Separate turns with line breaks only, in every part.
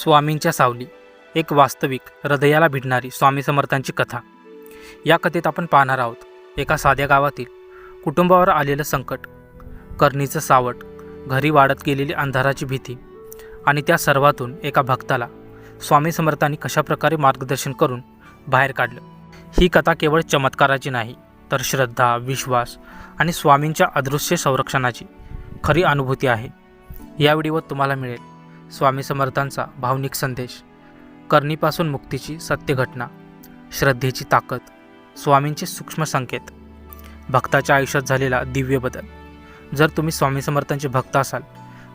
स्वामींच्या सावली एक वास्तविक हृदयाला भिडणारी स्वामी समर्थांची कथा. या कथेत आपण पाहणार आहोत एका साध्या गावातील कुटुंबावर आलेलं संकट करणीचं सावट घरी वाढत गेलेली अंधाराची भीती आणि त्या सर्वातून एका भक्ताला स्वामी समर्थांनी कशाप्रकारे मार्गदर्शन करून बाहेर काढलं? ही कथा केवळ चमत्काराची नाही तर श्रद्धा विश्वास आणि स्वामींच्या अदृश्य संरक्षणाची खरी अनुभूती आहे. या व्हिडिओत तुम्हाला मिळेल स्वामी समर्थांचा भावनिक संदेश. करणीपासून मुक्तीची सत्य घटना श्रद्धेची ताकद. स्वामींचे सूक्ष्म संकेत. भक्ताच्या आयुष्यात झालेला दिव्य बदल. जर तुम्ही स्वामी समर्थांचे भक्त असाल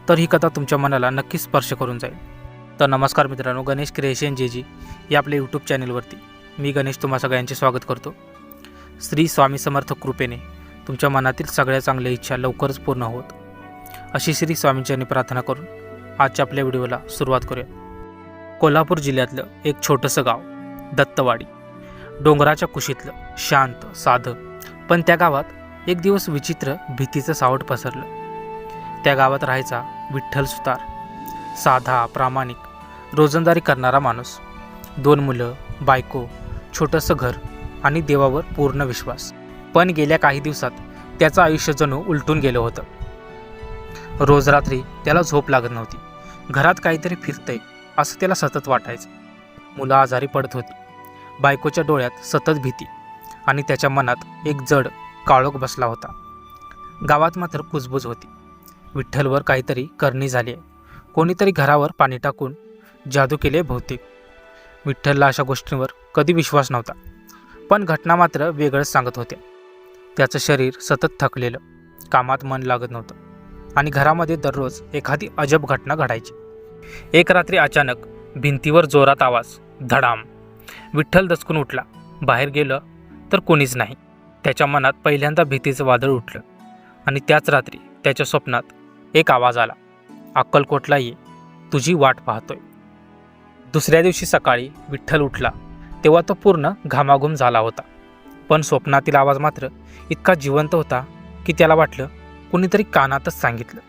तर ही कथा तुमच्या मनाला नक्कीच स्पर्श करून जाईल. तर नमस्कार मित्रांनो गणेश क्रिएशन जे जी या आपल्या यूट्यूब चॅनेलवरती मी गणेश तुम्हा सगळ्यांचे स्वागत करतो. श्री स्वामी समर्थ कृपेने तुमच्या मनातील सगळ्या चांगल्या इच्छा लवकरच पूर्ण होत. अशी श्री स्वामींच्यांनी प्रार्थना करून आजच्या आपल्या व्हिडिओला सुरुवात करूया. कोल्हापूर जिल्ह्यातलं एक छोटंसं गाव दत्तवाडी. डोंगराच्या कुशीतलं शांत साधं. पण त्या गावात एक दिवस विचित्र भीतीचं सावट पसरलं. त्या गावात राहायचा विठ्ठल सुतार. साधा प्रामाणिक रोजंदारी करणारा माणूस. दोन मुलं बायको छोटंसं घर आणि देवावर पूर्ण विश्वास. पण गेल्या काही दिवसात त्याचं आयुष्य जणू उलटून गेलं होतं. रोज रात्री त्याला झोप लागत नव्हती. घरात काहीतरी फिरतंय असं त्याला सतत वाटायचं. मुलं आजारी पडत होती. बायकोच्या डोळ्यात सतत भीती आणि त्याच्या मनात एक जड काळोख बसला होता. गावात मात्र कुजबूज होती. विठ्ठलवर काहीतरी करणी झाली आहे. कोणीतरी घरावर पाणी टाकून जादू केले बहुतेक. विठ्ठलला अशा गोष्टींवर कधी विश्वास नव्हता. पण घटना मात्र वेगळंच सांगत होत्या. त्याचं शरीर सतत थकलेलं कामात मन लागत नव्हतं. आणि घरामध्ये दररोज एखादी अजब घटना घडायची. एक रात्री अचानक भिंतीवर जोरात आवाज धडाम. विठ्ठल दचकून उठला. बाहेर गेलं तर कोणीच नाही. त्याच्या मनात पहिल्यांदा भीतीचं वादळ उठलं आणि त्याच रात्री त्याच्या स्वप्नात एक आवाज आला. अक्कलकोटला ये तुझी वाट पाहतोय. दुसऱ्या दिवशी सकाळी विठ्ठल उठला. तेव्हा तो पूर्ण घामाघूम झाला होता. पण स्वप्नातील आवाज मात्र इतका जिवंत होता की त्याला वाटलं कुणीतरी कानातच सांगितलं.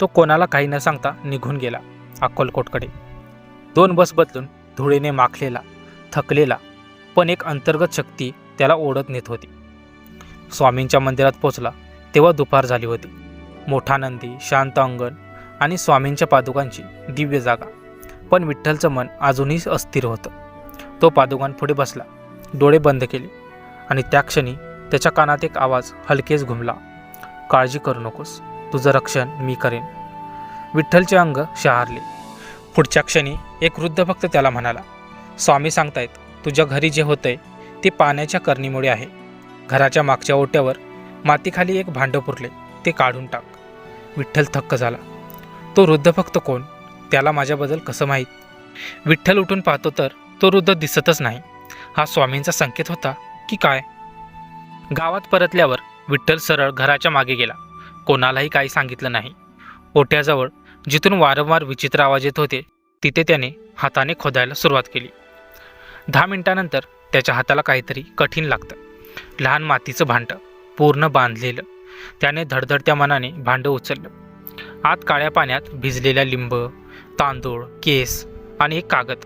तो कोणाला काही न सांगता निघून गेला अक्कलकोटकडे. दोन बस बदलून धुळेने माखलेला थकलेला पण एक अंतर्गत शक्ती त्याला ओढत नेत होती. स्वामींच्या मंदिरात पोचला तेव्हा दुपार झाली होती. मोठा नंदी शांत अंगण आणि स्वामींच्या पादुकांची दिव्य जागा. पण विठ्ठलचं मन अजूनही अस्थिर होतं. तो पादुकांपुढे बसला डोळे बंद केले आणि त्या क्षणी त्याच्या कानात एक आवाज हलकेच घुमला. काळजी करू नकोस. तुझं रक्षण मी करेन. विठ्ठलचे अंग शहारले. पुढच्या क्षणी एक वृद्ध भक्त त्याला म्हणाला स्वामी सांगतायत तुझ्या घरी जे होतंय ते पाण्याच्या करणीमुळे आहे. घराच्या मागच्या ओट्यावर मातीखाली एक भांडं पुरले ते काढून टाक. विठ्ठल थक्क झाला. तो वृद्ध भक्त कोण? त्याला माझ्याबद्दल कसं माहीत? विठ्ठल उठून पाहतो तर तो वृद्ध दिसतच नाही. हा स्वामींचा संकेत होता की काय? गावात परतल्यावर विठ्ठल सरळ घराच्या मागे गेला. कोणालाही काही सांगितलं नाही. ओट्याजवळ जिथून वारंवार विचित्र आवाज येत होते तिथे त्याने हाताने खोदायला सुरुवात केली. दहा मिनिटानंतर त्याच्या हाताला काहीतरी कठीण लागतं. लहान मातीचं भांडं पूर्ण बांधलेलं. त्याने धडधडत्या मनाने भांडं उचललं. आत काळ्या पाण्यात भिजलेल्या लिंब तांदूळ केस आणि एक कागद.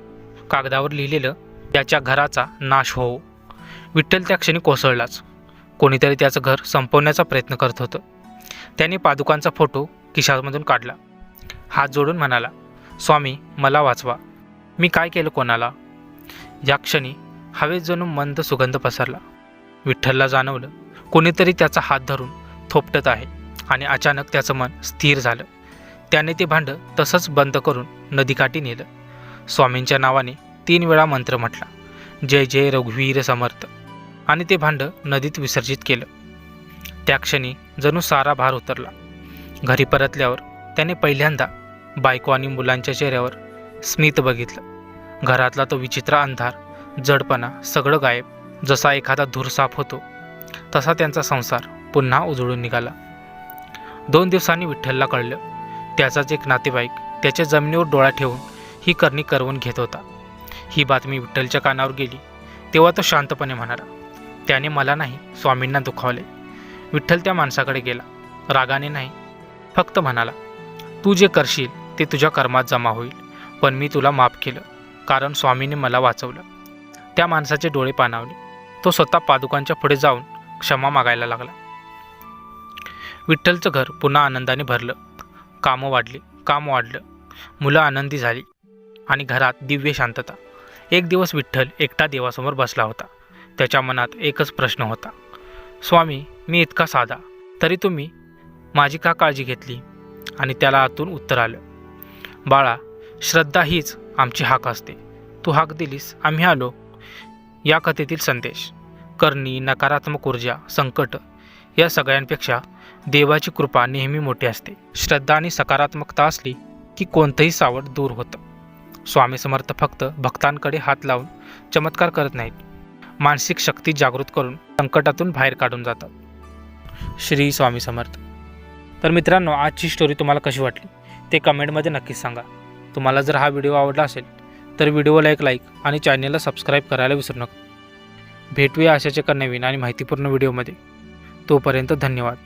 कागदावर लिहिलेलं त्याच्या घराचा नाश होऊ. विठ्ठल त्या क्षणी कोसळलाच. कोणीतरी त्याचं घर संपवण्याचा प्रयत्न करत होतं. त्याने पादुकांचा फोटो खिशामधून काढला. हात जोडून म्हणाला स्वामी मला वाचवा. मी काय केलं कोणाला? या क्षणी हवेत जणू मंद सुगंध पसरला. विठ्ठलला जाणवलं कोणीतरी त्याचा हात धरून थोपटत आहे आणि अचानक त्याचं मन स्थिर झालं. त्याने ते भांडं तसंच बंद करून नदीकाठी नेलं. स्वामींच्या नावाने तीन वेळा मंत्र म्हटला जय जय रघुवीर समर्थ. आणि ते भांडं नदीत विसर्जित केलं. त्या क्षणी जणू सारा भार उतरला. घरी परतल्यावर त्याने पहिल्यांदा बायको आणि मुलांच्या चेहऱ्यावर स्मित बघितलं. घरातला तो विचित्र अंधार जडपणा सगळं गायब जसा एखादा धूर साफ होतो तसा त्यांचा संसार पुन्हा उजळून निघाला. दोन दिवसांनी विठ्ठलला कळलं त्याचाच एक नातेवाईक त्याच्या जमिनीवर डोळा ठेवून ही करणी करवून घेत होता. ही बातमी विठ्ठलच्या कानावर गेली तेव्हा तो शांतपणे म्हणाला त्याने मला नाही स्वामींना दुखावले. विठ्ठल त्या माणसाकडे गेला. रागाने नाही फक्त म्हणाला तू जे करशील ते तुझ्या कर्मात जमा होईल पण मी तुला माफ केलं कारण स्वामीने मला वाचवलं. त्या माणसाचे डोळे पाणावले. तो स्वतः पादुकांच्या पुढे जाऊन क्षमा मागायला लागला. विठ्ठलचं घर पुन्हा आनंदाने भरलं. कामं वाढली काम वाढलं. मुलं आनंदी झाली आणि घरात दिव्य शांतता. एक दिवस विठ्ठल एकटा देवासमोर बसला होता. त्याच्या मनात एकच प्रश्न होता. स्वामी मी इतका साधा. तरी तुम्ही माझी का काळजी घेतली? आणि त्याला आतून उत्तर आलं. बाळा श्रद्धा हीच आमची हाक असते. तू हाक दिलीस आम्ही आलो. या कथेतील संदेश करणी नकारात्मक ऊर्जा संकट या सगळ्यांपेक्षा देवाची कृपा नेहमी मोठी असते. श्रद्धा आणि सकारात्मकता असली की कोणतंही सावट दूर होतं. स्वामी समर्थ फक्त भक्तांकडे हात लावून चमत्कार करत नाहीत. मानसिक शक्ती जागृत करून संकटातून बाहेर काढून जातात. श्री स्वामी समर्थ. तर मित्रांनो आजची स्टोरी तुम्हाला कशी वाटली? ते कमेंटमध्ये नक्कीच सांगा. तुम्हाला जर हा व्हिडिओ आवडला असेल तर व्हिडिओला एक लाईक आणि चॅनलला सबस्क्राईब करायला विसरू नका. भेटूया अशाच एका नवीन आणि माहितीपूर्ण व्हिडिओमध्ये तोपर्यंत धन्यवाद.